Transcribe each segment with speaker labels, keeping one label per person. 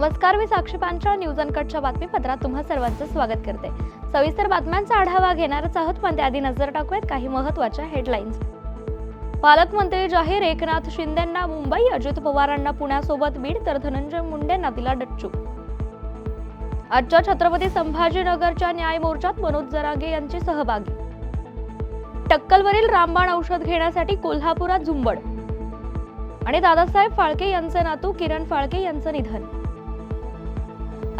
Speaker 1: नमस्कार मी साक्षी पांचाळ न्यूज अनकटच्या बातमीपत्रात तुम्हा सर्वांचं स्वागत करते. सविस्तर बातम्यांचा आढावा घेणारच आहोत पण त्याआधी नजर टाकूयात काही महत्त्वाच्या हेडलाईन्स पालकमंत्री जाहीर एकनाथ शिंदेंना मुंबई अजित पवारांना पुण्यासोबत बीड तर धनंजय मुंडेंना दिला डच्चू. आजच्या छत्रपती संभाजीनगरच्या न्याय मोर्चात मनोज जरागे यांची सहभागी. टक्कलवरील रामबाण औषध घेण्यासाठी कोल्हापुरात झुंबड. आणि दादासाहेब फाळके यांचे नातू किरण फाळके यांचं निधन.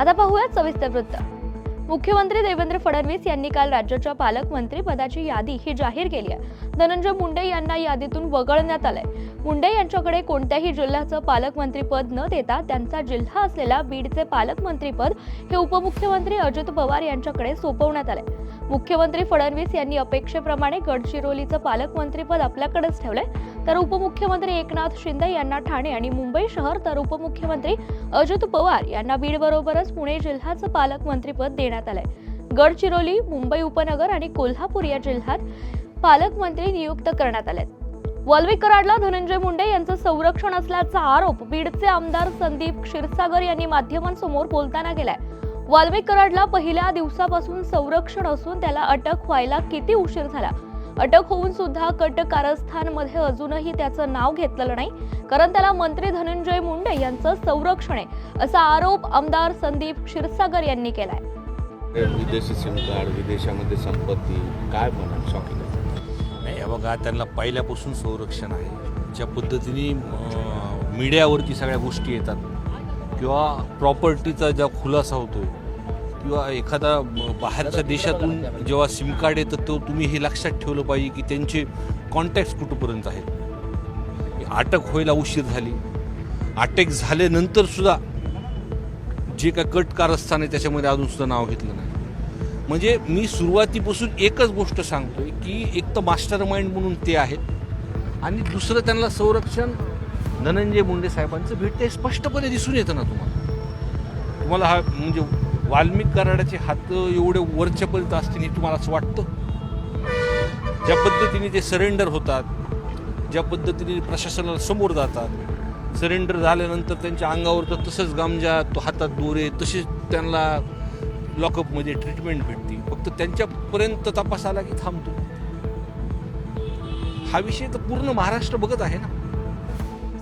Speaker 1: आता पाहूयात सविस्तर वृत्त. मुख्यमंत्री देवेंद्र फडणवीस यांनी काल राज्याच्या पालकमंत्री पदाची यादी ही जाहीर केली आहे. धनंजय मुंडे यांना यादीतून वगळण्यात आलंय. मुंडे यांच्याकडे कोणत्याही जिल्ह्याचं पालकमंत्रीपद न देता त्यांचा जिल्हा असलेला बीडचे पालकमंत्रीपद हे उपमुख्यमंत्री अजित पवार यांच्याकडे सोपवण्यात आलंय. मुख्यमंत्री फडणवीस यांनी अपेक्षेप्रमाणे गडचिरोलीचं पालकमंत्रीपद आपल्याकडेच ठेवलंय. तर उपमुख्यमंत्री एकनाथ शिंदे यांना ठाणे आणि मुंबई शहर तर उपमुख्यमंत्री अजित पवार यांना बीड बरोबरच पुणे जिल्ह्याचं पालकमंत्रीपद देण्यात आलंय. गडचिरोली मुंबई उपनगर आणि कोल्हापूर या जिल्ह्यात पालकमंत्री नियुक्त करण्यात आले वाल्मिक कराडला धनंजय मुंडे यांचं संरक्षण असल्याचा आरोप बीडचे आमदार संदीप क्षीरसागर यांनी माध्यमांसमोर बोलताना केलाय. वाल्मिक कराडला पहिल्या दिवसापासून संरक्षण असून त्याला अटक व्हायला किती उशीर झाला? अटक होऊन सुद्धा कट कारस्थानमध्ये अजूनही त्याचं नाव घेतलेलं नाही. कारण त्याला मंत्री धनंजय मुंडे यांचं संरक्षण आहे असा आरोप आमदार संदीप क्षीरसागर यांनी केलाय.
Speaker 2: विदेशी सिम कार्ड विदेशामध्ये संपत्ती काय म्हणा शॉकिंग
Speaker 3: नाही बघा त्यांना पहिल्यापासून संरक्षण आहे. ज्या पद्धतीने मीडियावरती सगळ्या गोष्टी येतात किंवा प्रॉपर्टीचा ज्या खुलासा होतो किंवा एखादा बाहेरच्या देशातून जेव्हा सिम कार्ड येतं तो तुम्ही हे लक्षात ठेवलं पाहिजे की त्यांचे कॉन्टॅक्ट कुठंपर्यंत आहेत. अटक व्हायला उशीर झाली. अटक झाल्यानंतर सुद्धा जे काय कट कारस्थान आहे त्याच्यामध्ये अजून सुद्धा नाव घेतलं नाही. म्हणजे मी सुरुवातीपासून एकच गोष्ट सांगतोय की एक तर मास्टर माइंड म्हणून ते आहेत आणि दुसरं त्यांना संरक्षण धनंजय मुंडे साहेबांचं भेटते स्पष्टपणे दिसून येतं ना तुम्हाला. तुम्हाला हा म्हणजे वाल्मिक कराडाचे हात एवढे वरच्यापर्यंत असतील हे तुम्हाला असं वाटतं? ज्या पद्धतीने ते सरेंडर होतात ज्या पद्धतीने प्रशासनाला समोर जातात सरेंडर झाल्यानंतर त्यांच्या अंगावर तर तसंच गामजा तो हातात दोरे तसेच त्यांना लॉकअपमध्ये ट्रीटमेंट भेटते फक्त त्यांच्यापर्यंत तपास आला की थांबतो. हा विषय तर पूर्ण महाराष्ट्र बघत आहे ना?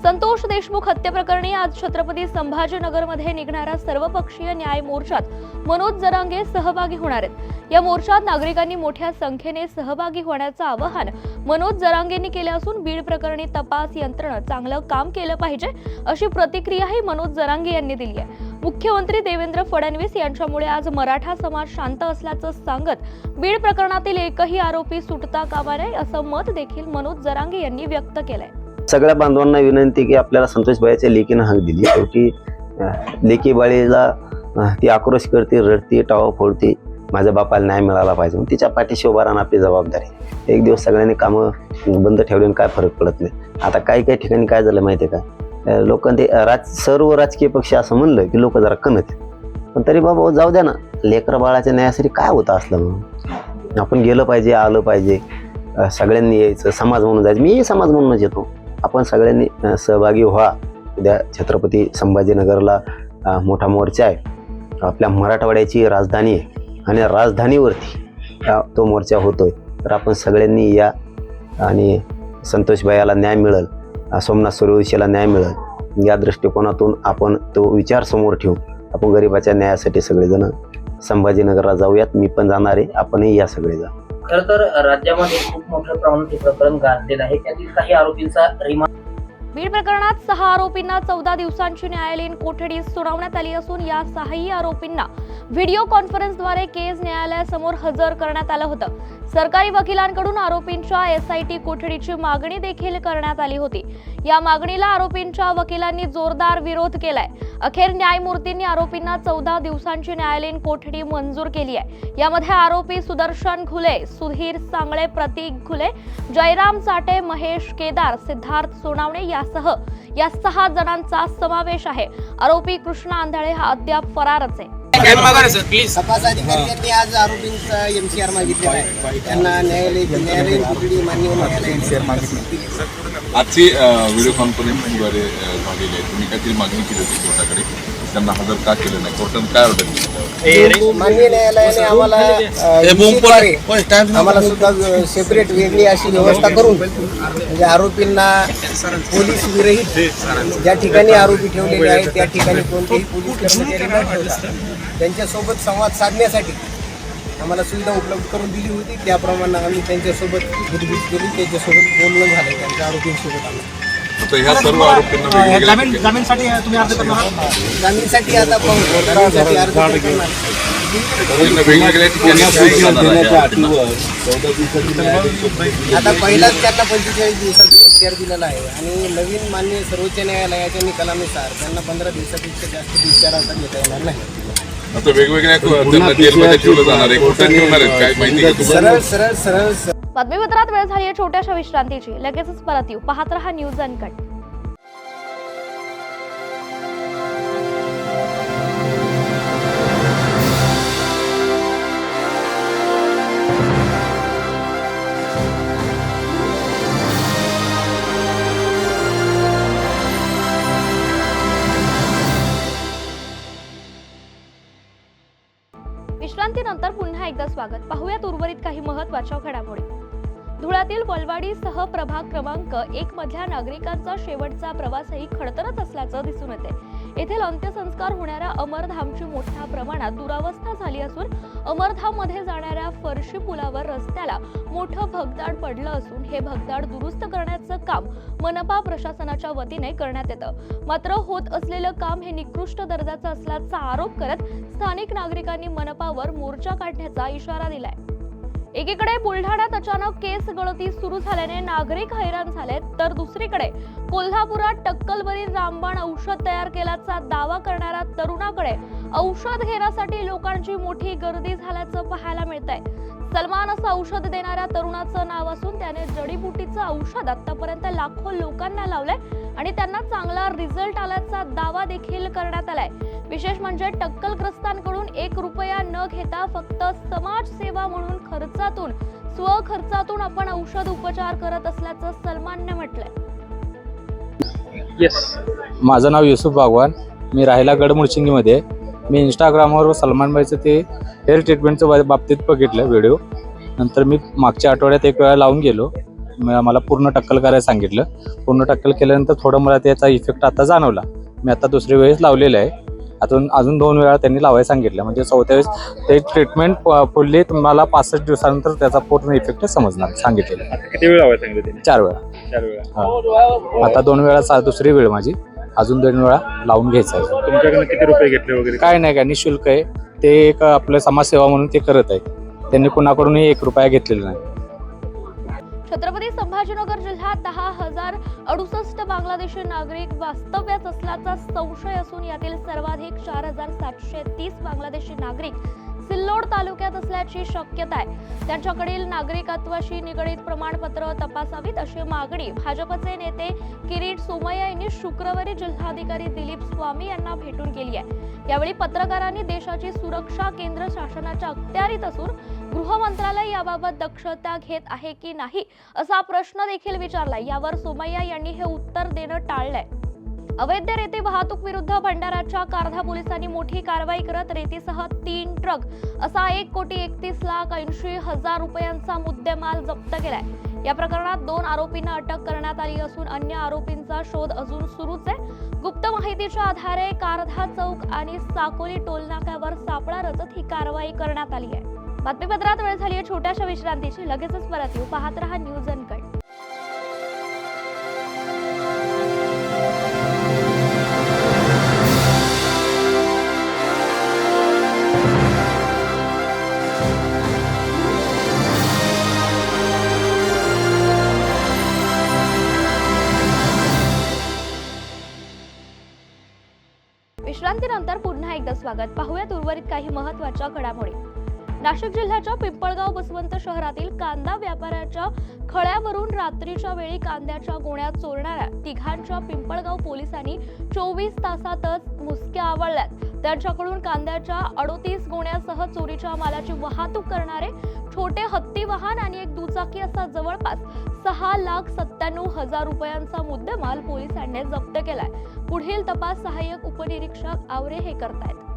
Speaker 1: संतोष देशमुख हत्येप्रकरणी आज छत्रपती संभाजीनगरमध्ये निघणाऱ्या सर्वपक्षीय न्याय मोर्चात मनोज जरांगे सहभागी होणार आहेत. या मोर्चात नागरिकांनी मोठ्या संख्येने सहभागी होण्याचं आवाहन मनोज जरांगेंनी केले असून बीड प्रकरणी तपास यंत्रणा चांगलं काम केलं पाहिजे अशी प्रतिक्रियाही मनोज जरांगे यांनी दिली आहे. मुख्यमंत्री देवेंद्र फडणवीस यांच्यामुळे आज मराठा समाज शांत असल्याचं सांगत बीड प्रकरणातील एकही आरोपी सुटता कामा नये असं मत देखील मनोज जरांगे यांनी व्यक्त केलंय.
Speaker 4: सगळ्या बांधवांना विनंती की आपल्याला संतोष संतोषबाईच्या लेकीनं हाक दिली. शेवटी लेकी बाळीला ती आक्रोश करते रडते टावा फोडते. माझ्या बापाला न्याय मिळाला पाहिजे. म्हणून तिच्या पाठीशी उभा राहणं आपली जबाबदारी एक दिवस सगळ्यांनी कामं बंद ठेवल्याने काय फरक पडत नाही. आता काही काही ठिकाणी काय झालं माहिती आहे का लोकांनी ते राज सर्व राजकीय पक्ष असं म्हणलं की लोक जरा कणत पण तरी बाबा जाऊ द्या ना. लेकरं बाळाच्या न्यायासाठी काय होतं असलं म्हणून? आपण गेलं पाहिजे आलं पाहिजे. सगळ्यांनी यायचं समाज म्हणून जायचं. मी समाज म्हणूनच येतो. आपण सगळ्यांनी सहभागी व्हा. उद्या छत्रपती संभाजीनगरला मोठा मोर्चा आहे. आपल्या मराठवाड्याची राजधानी आहे आणि राजधानीवरती तो मोर्चा होतोय. तर आपण सगळ्यांनी या आणि संतोषबाईला न्याय मिळेल सोमनाथ सूर्यवंशीला न्याय मिळेल. या दृष्टिकोनातून आपण तो विचार समोर ठेवू. आपण गरिबाच्या न्यायासाठी सगळेजण संभाजीनगरला जाऊयात. मी पण जाणार आहे. आपणही या सगळे जा
Speaker 5: खर तर राज्यामध्ये खूप मोठ्या प्रमाणात हे प्रकरण गाजलेलं आहे. त्यातील काही आरोपींचा रिमांड
Speaker 1: बीड प्रकरणात सहा आरोपींना चौदा दिवसांची न्यायालयीन कोठडी सुनावण्यात आली असून या सहाही आरोपींना व्हिडिओ कॉन्फरन्सद्वारे केस न्यायालयासमोर हजर करण्यात आलं होतं. सरकारी वकिलांकडून आरोपींच्या एस आय टी कोठडीची मागणी देखील करण्यात आली होती. या मागणीला आरोपींच्या वकिलांनी जोरदार विरोध केलाय. अखेर न्यायमूर्तींनी आरोपींना चौदा दिवसांची न्यायालयीन कोठडी मंजूर केली आहे. यामध्ये आरोपी सुदर्शन घुले सुधीर सांगळे प्रतीक घुले जयराम चाटे महेश केदार सिद्धार्थ सोनावणे यासह या सहा जणांचा समावेश आहे. आरोपी कृष्णा आंधळे हा अद्याप फरारच आहे.
Speaker 6: तपास अधिकारी यांनी आज आरोपींचा एमसीआर मागितलेला आहे. त्यांना न्यायालय न्यायालयीन कोठडी मान्य होणार
Speaker 7: आजची व्हिडिओ कॉन्फरन्सिंगद्वारे झालेली आहे. तुम्ही काहीतरी मागणी केली होती कोर्टाकडे? त्यांना हजर का केलं नाही? कोर्टाने काय ऑर्डर दिली?
Speaker 6: माननीय न्यायालयाने आम्हाला अ, विषयद्वारे आम्हाला सुद्धा सेपरेट वेगळी अशी व्यवस्था करून म्हणजे आरोपींना पोलीस विरहित ज्या ठिकाणी आरोपी ठेवलेले आहेत त्या ठिकाणी कोणतेही पोलीस कर्मचारी न ठेवता त्यांच्यासोबत संवाद साधण्यासाठी आम्हाला सुविधा उपलब्ध करून दिली होती. त्याप्रमाणे आम्ही त्यांच्यासोबत गुजबूज केली. त्यांच्यासोबत बोलणं झालं. त्यांच्या आरोपींसोबत आम्ही.
Speaker 7: आता ह्या सर्व आरोपींना वेगवेगळ्या
Speaker 6: जामीनसाठी आता पाहू जामीनसाठी अर्ज करणार.
Speaker 7: त्यांना वेगवेगळ्या ठिकाणी ठेवलं जाणार आहे.
Speaker 6: आता पहिलाच त्यांना पंचेचाळीस दिवसाचा उपचार दिलेला आहे. आणि नवीन मान्य सर्वोच्च न्यायालयाच्या निकालानुसार त्यांना पंधरा दिवसापेक्षा जास्त उपचार आता घेता येणार नाही.
Speaker 7: आता वेगवेगळ्या त्यांना जेलमध्ये ठेवलं जाणार आहे. कुठं ठेवणार आहेत? काय माहिती आहे का तुम्हाला
Speaker 6: सरळ सरळ सरळ सरळ
Speaker 1: बातमीपत्रात वेळ झाली आहे छोट्याशा विश्रांतीची. लगेचच परत येऊ. पाहत रहा न्यूज अनकट. विश्रांतीनंतर पुन्हा एकदा स्वागत. पाहूयात उर्वरित काही महत्त्वाच्या घडामोडी. धुळ्यातील वलवाडीसह प्रभाग क्रमांक एक मधल्या नागरिकांचा शेवटचा प्रवासही खडतरच असल्याचं दिसून येते. येथील अंत्यसंस्कार होणाऱ्या अमरधामची मोठ्या प्रमाणात दुरावस्था झाली असून अमरधाममध्ये जाणाऱ्या फरशी पुलावर रस्त्याला मोठं भगदाड पडलं असून हे भगदाड दुरुस्त करण्याचं काम मनपा प्रशासनाच्या वतीने करण्यात येतं. मात्र होत असलेलं काम हे निकृष्ट दर्जाचं असल्याचा आरोप करत स्थानिक नागरिकांनी मनपावर मोर्चा काढण्याचा इशारा दिलाय. एकीकडे बुलढाण्यात अचानक केस गळती सुरू झाल्याने नागरिक हैराण झालेत तर दुसरीकडे कोल्हापुरात टक्कलवरील रामबाण औषध तयार केल्याचा दावा करणाऱ्या तरुणाकडे औषध घेण्यासाठी लोकांची मोठी गर्दी झाल्याचं पाहायला मिळतंय. सलमान असं औषध देणाऱ्या तरुणाचं नाव असून त्याने जडीबुटीचं औषध आतापर्यंत लाखो लोकांना लावलंय. आणि त्यांना चांगला रिझल्ट आल्याचा दावा देखील करण्यात आलाय. विशेष म्हणजे टक्कलग्रस्तांकडून एक रुपया न घेता फक्त समाजसेवा म्हणून खर्चातून स्वखर्चातून आपण औषध उपचार करत असल्याचं सलमानने म्हटलंय.
Speaker 8: माझं नाव युसुफ भगवान मी राहायला गडमुळशिंगीमध्ये. मी इंस्टाग्रामवर सलमानबाईचं ते हेअर ट्रीटमेंटचं बाबतीत बघितलं व्हिडिओ नंतर मी मागच्या आठवड्यात एक वेळा लावून गेलो. मला पूर्ण टक्कल करायला सांगितलं. पूर्ण टक्कल केल्यानंतर थोडं मला त्याचा इफेक्ट आता जाणवला. मी आता दुसरी वेळेस लावलेलं आहे. अजून अजून दोन वेळा त्यांनी लावायला सांगितलं. म्हणजे चौथ्या वेळेस ते ट्रीटमेंट फुल्ली तुम्हाला पासष्ट दिवसानंतर त्याचा पूर्ण इफेक्ट समजणार सांगितलेलं.
Speaker 9: किती वेळ लावायला सांगितलं त्यांनी?
Speaker 8: चार वेळा.
Speaker 9: चार वेळा.
Speaker 8: हा. आता दोन वेळा दुसरी वेळ माझी. अजून दोन वेळा लावून घ्यायचं आहे.
Speaker 9: तुमच्याकडनं किती रुपये घेतले वगैरे?
Speaker 8: काय नाही काय निशुल्क आहे. ते एक आपलं समाजसेवा म्हणून ते करत आहे. त्यांनी कुणाकडूनही एक रुपया घेतलेला नाही.
Speaker 1: छत्रपती संभाजीनगर जिल्ह्यात दहा हजार अडुसष्ट बांगलादेशी नागरिक वास्तव्यात असल्याचा संशय असून यातील सर्वाधिक चार हजार सातशे तीस बांगलादेशी नागरिक सिल्लोड तालुक्यात असल्याची शक्यता आहे. त्यांच्याकडील नागरिकत्वाशी निगडीत प्रमाणपत्र तपासावीत अशी मागणी भाजपचे नेते किरीट सोमय्या यांनी शुक्रवारी जिल्हाधिकारी दिलीप स्वामी यांना भेटून केली आहे. यावेळी पत्रकारांनी देशाची सुरक्षा केंद्र शासनाच्या अखत्यारीत असून गृह मंत्रालय याबाबत दक्षता घेत आहे की नाही असा प्रश्न देखील विचारला यावर सोमय्या यांनी हे उत्तर देणं टाळलंय. अवैध रेती वाहतूक विरुद्ध भंडाराच्या कारधा पोलिसांनी मोठी कारवाई करत रेतीसह तीन ट्रक असा एक कोटी एकतीस लाख ऐंशी हजार रुपयांचा मुद्देमाल जप्त केलाय. या प्रकरणात दोन आरोपींना अटक करण्यात आली असून अन्य आरोपींचा शोध अजून सुरूच आहे. गुप्त माहितीच्या आधारे कारधा चौक आणि साकोली टोलनाक्यावर सापळा रचत ही कारवाई करण्यात आली आहे. बातमीपत्रात वेळ झाली आहे छोट्याशा विश्रांतीची. लगेचच परत येऊ. पाहत रहा न्यूज अनकट विश्रांतीनंतर पुन्हा एकदा स्वागत. पाहूयात उर्वरित काही महत्त्वाच्या घडामोडी. नाशिक जिल्ह्याच्या पिंपळगाव बसवंत शहरातील कांदा व्यापाऱ्याच्या खळ्यावरून रात्रीच्या वेळी कांद्याच्या गोण्या चोरणाऱ्या तिघांच्या पिंपळगाव पोलिसांनी चोवीस तासातच मुसक्या आवळल्यात. त्यांच्याकडून कांद्याच्या अडोतीस गोण्यासह चोरीच्या मालाची वाहतूक करणारे छोटे हत्ती वाहन आणि एक दुचाकी दुचाकी असा जवळपास सहा लाख सत्त्याण्णव हजार रुपयांचा मुद्देमाल पोलिसांनी जप्त केलाय. पुढील तपास सहाय्यक उपनिरीक्षक आवरे हे करतायत.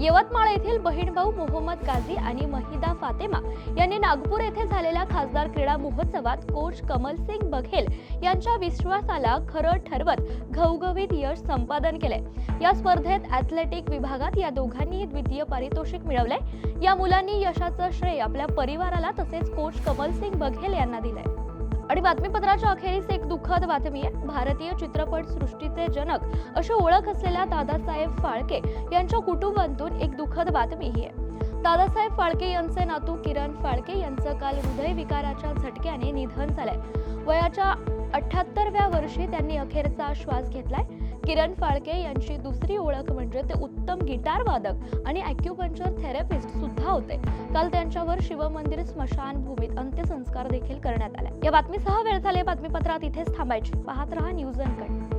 Speaker 1: यवतमाळ येथील बहीण भाऊ मोहम्मद गाझी आणि महिदा फातेमा यांनी नागपूर येथे झालेल्या खासदार क्रीडा महोत्सवात कोच कमल सिंग बघेल यांच्या विश्वासाला खरं ठरवत घवघवीत यश संपादन केले या स्पर्धेत ॲथलेटिक विभागात या दोघांनी द्वितीय पारितोषिक मिळवले या मुलांनी यशाचं श्रेय आपल्या परिवाराला तसेच कोच कमल सिंग बघेल यांना दिलंय. आणि बातमीपत्राच्या अखेरीस एक दुःखद बातमी आहे. भारतीय चित्रपट सृष्टीचे जनक अशी ओळख असलेल्या दादासाहेब फाळके यांच्या कुटुंबातून एक दुःखद बातमी ही आहे. दादासाहेब फाळके यांचे नातू किरण फाळके यांचं काल हृदयविकाराच्या झटक्याने निधन झालंय. वयाच्या अठ्याहत्तरव्या वर्षी त्यांनी अखेरचा श्वास घेतलाय. किरण फाळके यांची दुसरी ओळख म्हणजे ते उत्तम गिटार वादक आणि ॲक्युपंचर थेरपिस्ट सुद्धा होते. काल त्यांच्यावर शिवमंदिर स्मशानभूमीत अंत्यसंस्कार देखील करण्यात आले. या बातमीसह वेळ झाले बातमीपत्रात इथेच थांबायची. पाहत रहा न्यूज अनकट.